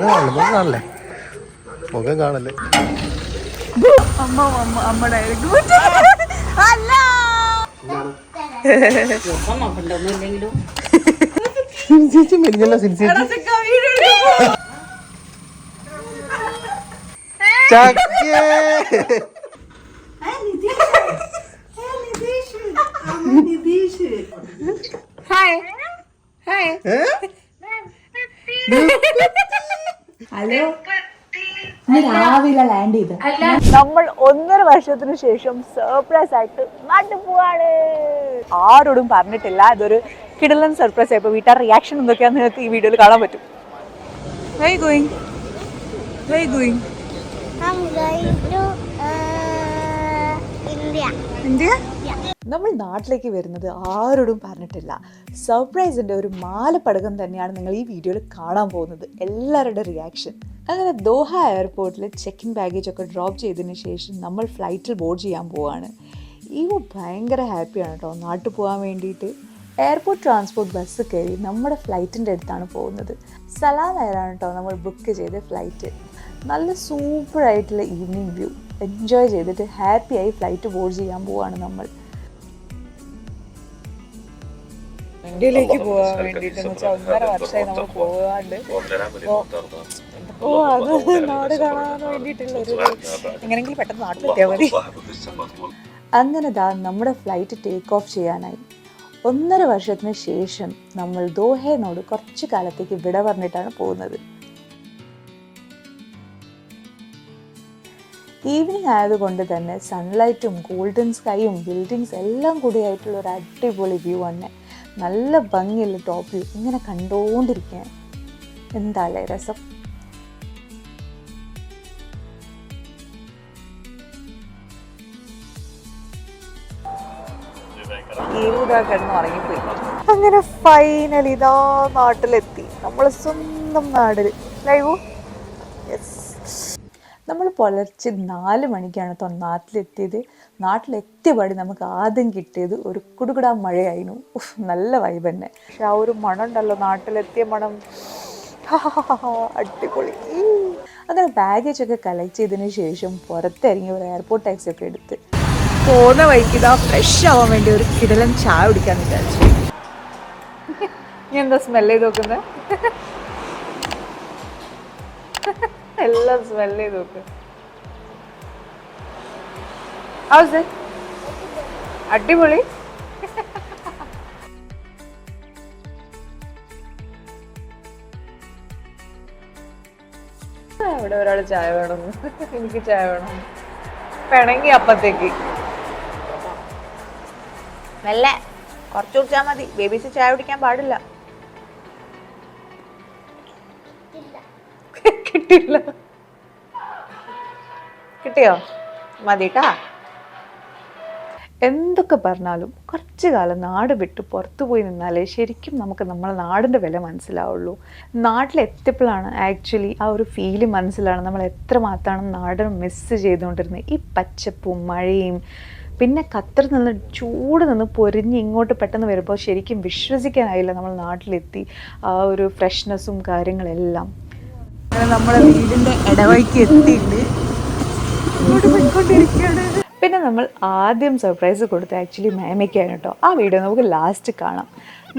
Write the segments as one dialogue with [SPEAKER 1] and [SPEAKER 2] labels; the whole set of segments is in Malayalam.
[SPEAKER 1] മുഖം കാണല്ലേ മുഖം കാണല്ലേ? മുഖം കാണല്ലേ?
[SPEAKER 2] അമ്മ അമ്മ അമ്മയുടെ അല്ല
[SPEAKER 1] സിൻസിച്ച് മെലിഞ്ഞല്ല സിൻസിച്ച് ചക്കേ
[SPEAKER 2] ഹായ് ഹായ്? ഹലോ? രാവിലെ ലാൻഡ് ചെയ്ത്. നമ്മൾ ഒന്നര വർഷത്തിന് ശേഷം സർപ്രൈസ് ആയിട്ട് നാട്ടിൽ പോവാണ്. ആരോടും പറഞ്ഞിട്ടില്ല. ഇതൊരു കിടലൻ സർപ്രൈസ് ആയി. വീട്ടാർ റിയാക്ഷൻ എന്തൊക്കെയാന്ന് നിങ്ങൾക്ക് ഈ വീഡിയോയിൽ കാണാൻ പറ്റും. Why going why going
[SPEAKER 3] India
[SPEAKER 2] India നമ്മൾ നാട്ടിലേക്ക് വരുന്നത് ആരോടും പറഞ്ഞിട്ടില്ല. സർപ്രൈസിന്റെ ഒരു മാലപ്പടകം തന്നെയാണ് നിങ്ങൾ ഈ വീഡിയോയിൽ കാണാൻ പോകുന്നത്. എല്ലാവരുടെ റിയാക്ഷൻ അങ്ങനെ ദോഹ എയർപോർട്ടിൽ ചെക്ക് ഇൻ ബാഗേജ് ഒക്കെ ഡ്രോപ്പ് ചെയ്തതിന് ശേഷം നമ്മൾ ഫ്ലൈറ്റിൽ ബോർഡ് ചെയ്യാൻ പോവാണ്. ഇവ ഭയങ്കര ഹാപ്പിയാണ് കേട്ടോ. നാട്ടിൽ പോകാൻ വേണ്ടിയിട്ട്. എയർപോർട്ട് ട്രാൻസ്പോർട്ട് ബസ് കയറി നമ്മുടെ ഫ്ലൈറ്റിന്റെ അടുത്താണ് പോകുന്നത്. സലാം എയറാണ് കേട്ടോ നമ്മൾ ബുക്ക് ചെയ്ത ഫ്ലൈറ്റ് നല്ല സൂപ്പറായിട്ടുള്ള ഈവനിങ് വ്യൂ എൻജോയ് ചെയ്തിട്ട് ഹാപ്പിയായി ഫ്ലൈറ്റ് ബോർഡ് ചെയ്യാൻ പോവുകയാണ് നമ്മൾ. ഇന്ത്യയിലേക്ക് പോകാൻ വേണ്ടിയിട്ട് ഒന്നര വർഷമായി നമ്മൾ പോകാണ്ട്. ഓ അത് നാട് കാണാൻ വേണ്ടിയിട്ടുള്ള ഒരു എങ്ങനെയെങ്കിലും പെട്ടെന്ന് നാട്ടിലെത്തിയാൽ മതി. അങ്ങനെ ദാ നമ്മുടെ ഫ്ലൈറ്റ് ടേക്ക് ഓഫ് ചെയ്യാനായി. ഒന്നര വർഷത്തിന് ശേഷം നമ്മൾ ദോഹേനോട് കുറച്ച് കാലത്തേക്ക് വിട പറഞ്ഞിട്ടാണ് പോകുന്നത്. ഈവനിങ് ആയതുകൊണ്ട് തന്നെ സൺലൈറ്റും ഗോൾഡൻ സ്കൈയും ബിൽഡിങ്സ് എല്ലാം കൂടിയായിട്ടുള്ള ഒരു അടിപൊളി വ്യൂ തന്നെ നല്ല ഭംഗിയുള്ള ടോപ്പിൽ ഇങ്ങനെ കണ്ടുകൊണ്ടിരിക്കാൻ എന്താല്ലേ രസം? ഈവിടാ കിടന്ന് ഉറങ്ങിപ്പോയി. അങ്ങനെ ഫൈനലി ഇതാ നാട്ടിലെത്തി. നമ്മൾ സ്വന്തം നാടിൽ. ലൈവു? യെസ് നമ്മൾ പുലർച്ചെ നാല് മണിക്കാണ് നാട്ടിലെത്തിയത്. നാട്ടിലെത്തിയ പാടി നമുക്ക് ആദ്യം കിട്ടിയത് ഒരു കുടുകുടാ മഴയായിരുന്നു. നല്ല വൈബ് തന്നെ. പക്ഷെ ആ ഒരു മണം ഉണ്ടല്ലോ നാട്ടിലെത്തിയ മണം. അടിപൊളി. അങ്ങനെ ബാഗേജ് ഒക്കെ കളക്ട് ചെയ്തതിന് ശേഷം പുറത്തിറങ്ങി ഒരു എയർപോർട്ട് ടാക്സി ഒക്കെ എടുത്ത്. പോകുന്ന വഴിക്ക് ഇതാ ഫ്രഷ് ആവാൻ വേണ്ടി ഒരു കിടലൻ ചായ കുടിക്കാൻ വിചാരിച്ചു. ഞാൻ എന്താ സ്മെല്ല് ചെയ്ത് നോക്കുന്നത് എല്ലാം സ്മെല്ല് ചെയ്ത് നോക്ക്. It? അടിപൊളി. ഇവിടെ ഒരാൾ ചായ വേണം. എനിക്ക് ചായ വേണം. പിണങ്ങി അപ്പത്തേക്ക്. നല്ല കുറച്ച് കുടിച്ചാൽ മതി. ബേബീസ് ചായ കുടിക്കാൻ പാടില്ല. കിട്ടില്ല. കിട്ടിയോ? മതിട്ടാ. എന്തൊക്കെ പറഞ്ഞാലും കുറച്ച് കാലം നാട് വിട്ട് പുറത്തു പോയി നിന്നാലേ ശരിക്കും നമുക്ക് നമ്മളെ നാടിന്റെ വില മനസ്സിലാവുള്ളൂ. നാട്ടിലെത്തിയപ്പോഴാണ് ആക്ച്വലി ആ ഒരു ഫീൽ മനസ്സിലാണ് നമ്മൾ എത്രമാത്രമാണ് നാടിനെ മിസ്സ് ചെയ്തുകൊണ്ടിരുന്നത്. ഈ പച്ചപ്പും മഴയും പിന്നെ ഖത്തർ നിന്ന് ചൂട് നിന്ന് പൊരിഞ്ഞ് ഇങ്ങോട്ട് പെട്ടെന്ന് വരുമ്പോൾ ശരിക്കും വിശ്വസിക്കാനായില്ല നമ്മൾ നാട്ടിലെത്തി ആ ഒരു ഫ്രഷ്നെസ്സും കാര്യങ്ങളെല്ലാം. നമ്മളെ വീടിന്റെ ഇടവഴിക്ക് എത്തിയിട്ട് ഇങ്ങോട്ട് പോയിക്കൊണ്ടിരിക്കുകയാണ്. നമ്മൾ ആദ്യം സർപ്രൈസ് കൊടുത്ത ആക്ച്വലി മേമയ്ക്കാണ് കേട്ടോ. ആ വീഡിയോ നമുക്ക് ലാസ്റ്റ് കാണാം.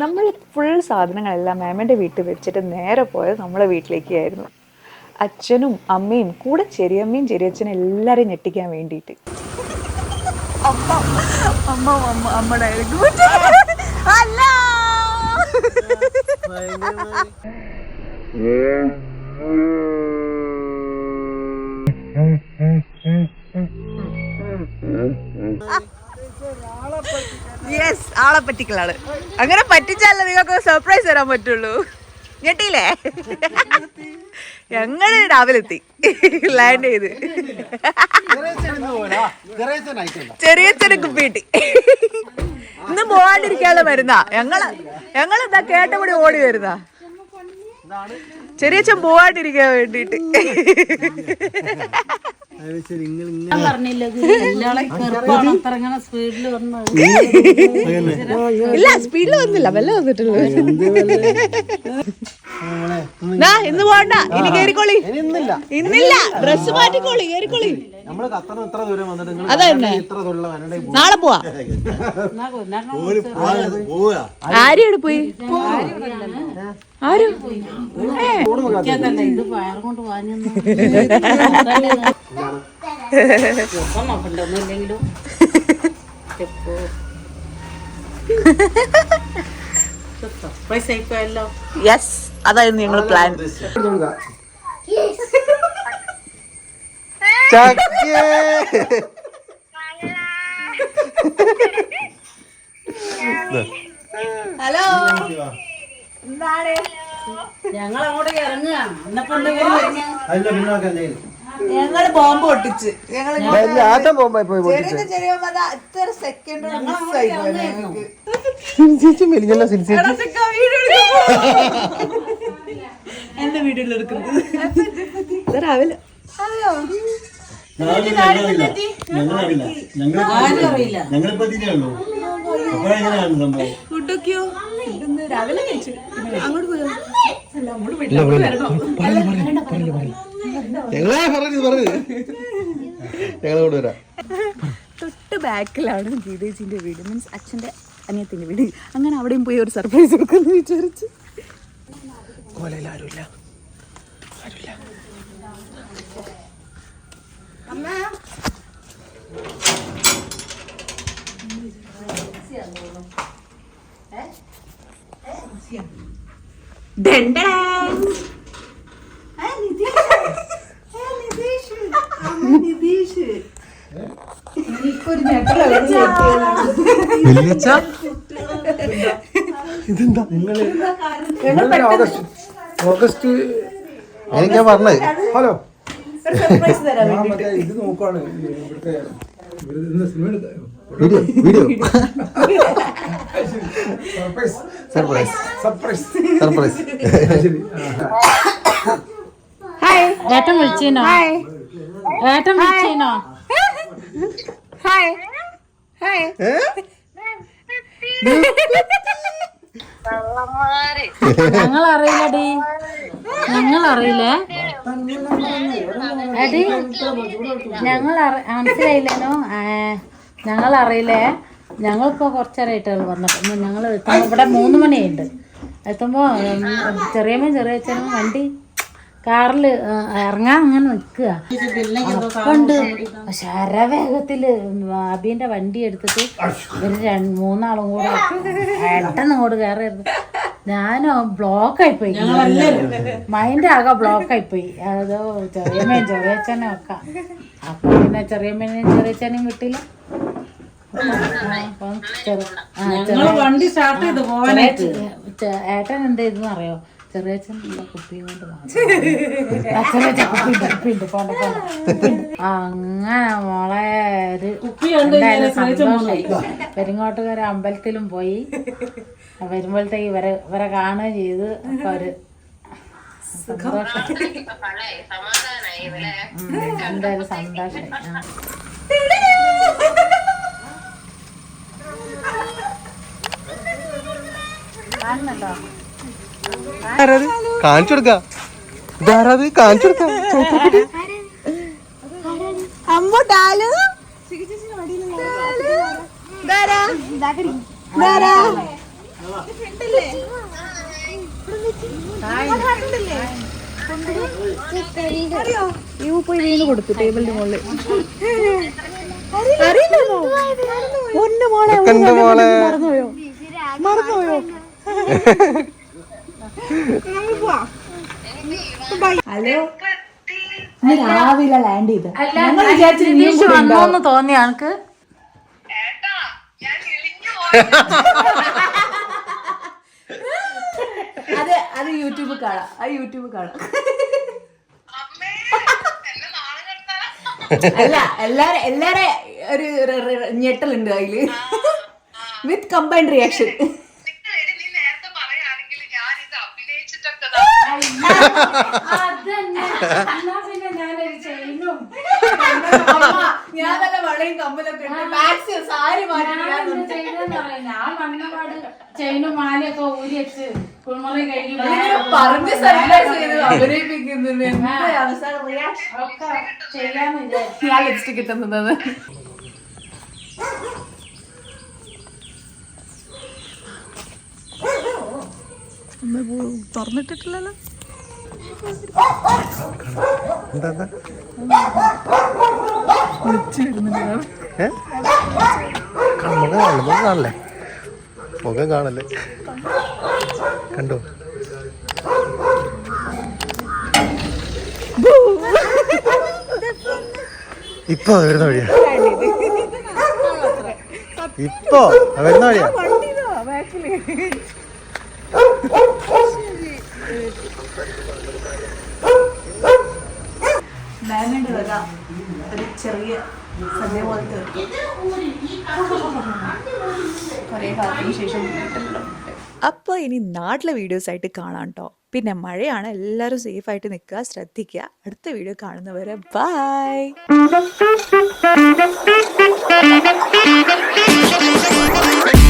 [SPEAKER 2] നമ്മൾ ഫുൾ സാധനങ്ങളെല്ലാം മേമന്റെ വീട്ടിൽ വെച്ചിട്ട് നേരെ പോയത് നമ്മളെ വീട്ടിലേക്കായിരുന്നു അച്ഛനും അമ്മയും കൂടെ ചെറിയമ്മയും ചെറിയച്ഛനും എല്ലാവരെയും ഞെട്ടിക്കാൻ വേണ്ടിയിട്ട്. അമ്മ അമ്മ അമ്മ അല്ല യെസ് ആളെ പറ്റിക്കലാണ്. അങ്ങനെ പറ്റിച്ചാലേ നിങ്ങൾക്ക് സർപ്രൈസ് തരാൻ പറ്റുള്ളൂ. ഞെട്ടിയില്ലേ? ഞങ്ങൾ രാവിലെ എത്തി ലാൻഡ് ചെയ്ത്. ചെറിയ ചെറിയ കുപ്പിട്ടി ഇന്ന് പോവാണ്ടിരിക്കാനുള്ള വരുന്ന ഞങ്ങൾ ഞങ്ങൾ എന്താ കേട്ടപടി ഓടി വരുന്ന? ചെറിയച്ഛൻ പോവാണ്ടിരിക്കാൻ വേണ്ടിട്ട് ഇല്ല സ്പീഡിൽ വന്നില്ല വെല്ല വന്നിട്ടുള്ളൂ. ഇന്ന് പോണ്ട. ഇനി കേറിക്കോളി.
[SPEAKER 1] ഇനി ഇന്നില്ല.
[SPEAKER 2] ഇന്നില്ല ഡ്രസ് മാറ്റിക്കോളി കേറിക്കോളി.
[SPEAKER 1] നമ്മൾ ഖത്തറിന് ഇത്ര ദൂരം വന്നിട്ട് നിങ്ങൾ
[SPEAKER 2] അതന്നെ.
[SPEAKER 1] ഇത്ര
[SPEAKER 2] നാളെ പോവാ ആരെയാണ് പോയി ആരും. യെസ് അതായിരുന്നു ഞങ്ങൾ പ്ലാൻ
[SPEAKER 1] ചക്കേ.
[SPEAKER 2] ഹലോ. എന്താണ്?
[SPEAKER 4] ഞങ്ങൾ അങ്ങോട്ട് ഇറങ്ങുക എന്നെക്കൊണ്ട് ഇവർ വരുന്ന
[SPEAKER 1] അതിന്റെ പിന്നോക്കം
[SPEAKER 2] ഞങ്ങൾ ബോംബ് പൊട്ടിച്ച്.
[SPEAKER 1] പോയി പൊട്ടിച്ച്.
[SPEAKER 2] ചെറിയ സെക്കൻഡ് പോയി ഞങ്ങൾക്ക്. രാവിലെ.
[SPEAKER 4] മെലിഞ്ഞല്ല
[SPEAKER 2] ഫുഡൊക്കെയോ രാവിലെ കഴിച്ചു. അങ്ങോട്ട് പോയോ.
[SPEAKER 1] ഞങ്ങളെ പറഞ്ഞു പറഞ്ഞു ഞങ്ങളോട് വരാം.
[SPEAKER 2] തൊട്ട് ബാക്കിലാണ് ഗീതേജിന്റെ വീട്. മീൻസ് അച്ഛന്റെ അനിയത്തിന്റെ വീട്. അങ്ങനെ അവിടെയും പോയി ഒരു സർപ്രൈസ് കൊടുക്കുന്നു വിചാരിച്ചു.
[SPEAKER 1] കോലയിൽ ഇതെന്താ?
[SPEAKER 5] ഓഗസ്റ്റ്
[SPEAKER 1] എനിക്കാ പറഞ്ഞത്
[SPEAKER 5] ഹലോ.
[SPEAKER 2] സർപ്രൈസ് തരാം
[SPEAKER 5] ഞാൻ ഇത് നോക്കുവാണ്. ഇവിടുത്തെ സിനിമ എടുത്ത
[SPEAKER 1] video video.
[SPEAKER 5] Surprise.
[SPEAKER 1] Surprise.
[SPEAKER 5] Surprise. ആ,
[SPEAKER 4] ഏട്ടൻ വിളിച്ചീനോ? ഏട്ടൻ വിളിച്ചീനോ?
[SPEAKER 2] ഹായ്. ഹായ്.
[SPEAKER 4] ഞങ്ങൾ അറിയില്ലടി ഞങ്ങൾ അറിയില്ലേ ഞങ്ങൾ മനസ്സിലായില്ലേനോ? ഞങ്ങൾ അറിയില്ലേ? ഞങ്ങളിപ്പോ കുറച്ചേരായിട്ടുള്ളൂ വന്നപ്പോ ഞങ്ങൾ എത്തുമ്പോൾ ഇവിടെ മൂന്ന് മണിയുണ്ട് എത്തുമ്പോ ചെറിയ ചെറിയമ്മയും ചെറിയ അച്ഛനും വണ്ടി കാറിൽ ഇറങ്ങാൻ അങ്ങനെ നിൽക്കുക. അപ്പുണ്ട് ശരവേഗത്തിൽ അബീന്റെ വണ്ടി എടുത്തിട്ട് രണ്ട് മൂന്നാളും കൂടെ പെട്ടെന്ന് ഇങ്ങോട്ട് കയറിയിരുന്നു ഞാനോ ബ്ലോക്കായി പോയി മൈൻഡ് ആകെ ബ്ലോക്കായി പോയി അതോ ചെറിയ ചെറിയച്ഛനും ഒക്കെ. അപ്പൊ പിന്നെ ചെറിയമ്മേനെയും ചെറിയച്ഛനെയും വിട്ടില്ല
[SPEAKER 6] വണ്ടി സ്റ്റാർട്ട് ചെയ്ത് പോവാനായിട്ട്.
[SPEAKER 4] ഏട്ടൻ എന്ത് ചെയ്തെന്ന് അറിയോ? കൊണ്ട് ചെറിയച്ഛൻ പോണ്ട, കുപ്പിയുണ്ട്. അങ്ങനെ മോളെ ഒരു പെരിങ്ങോട്ടുകാര അമ്പലത്തിലും പോയി. വരുമ്പോഴത്തേക്ക് ഇവരെ ഇവരെ കാണുക ചെയ്ത് അപ്പൊ എന്തായാലും സന്തോഷം. കാണുന്നുണ്ടോ
[SPEAKER 1] കാണിച്ചു കൊടുക്ക. ഇതാരത്? കാണിച്ചു കൊടുക്ക.
[SPEAKER 2] അമ്പോട്ടാൽ യു പോയി വീണ് കൊടുത്തു ടേബിളിന്റെ മുകളിൽ. അറിയില്ലല്ലോ പൊന്നു മോളെ മറന്നുപോയോ? മറന്നുപോയോ? ഹലോ? രാവിലെ ലാൻഡ് ചെയ്ത്. ഞങ്ങൾ വിചാരിച്ചു
[SPEAKER 4] വന്നോന്ന് തോന്നി ആൾക്ക്.
[SPEAKER 2] അത് യൂട്യൂബ് കാണാം. ആ യൂട്യൂബ് കാണാം. അല്ല എല്ലാരെ എല്ലാരെ ഒരു ഞെട്ടലുണ്ട് അതിൽ. വിത്ത് കമ്പൈൻഡ് റിയാക്ഷൻ ഞാൻ നല്ല വളയും കമ്പലൊക്കെ ഇട്ട് മാക്സി സാരി
[SPEAKER 4] വന്നപാട് ചെയിനും മാലയൊക്കെ ഊരി വെച്ച് കുളിമുറി കഴുകി
[SPEAKER 2] പറഞ്ഞ് സർപ്രൈസ് ചെയ്ത് അഭിനയിപ്പിക്കുന്നു
[SPEAKER 4] ഒക്കെ ചെയ്യാന്ന് വിചാരിച്ചു.
[SPEAKER 2] ഞാൻ ലിപ്സ്റ്റിക് കിട്ടുന്നത് തുറന്നിട്ടിട്ടില്ലല്ലോ?
[SPEAKER 1] എന്താ? എന്താ? ഏ? കാ- മുഖം കാണല്ലേ? മുഖം കാണല്ലേ? കണ്ടോ? ഇപ്പൊ വരുന്ന വഴിയാ? ഇപ്പോ വരുന്ന വഴിയാ?
[SPEAKER 2] ഡയമണ്ട് വക ഒരു ചെറിയ സദ്യ പോലത്തെ കുറേ കാലത്തിന് ശേഷം അപ്പോൾ ഇനി നാട്ടിലെ വീഡിയോസ് ആയിട്ട് കാണാം കേട്ടോ പിന്നെ മഴയാണ് എല്ലാവരും സേഫ് ആയിട്ട് നിൽക്കുക ശ്രദ്ധിക്കുക. അടുത്ത വീഡിയോ കാണുന്നവരെ ബൈ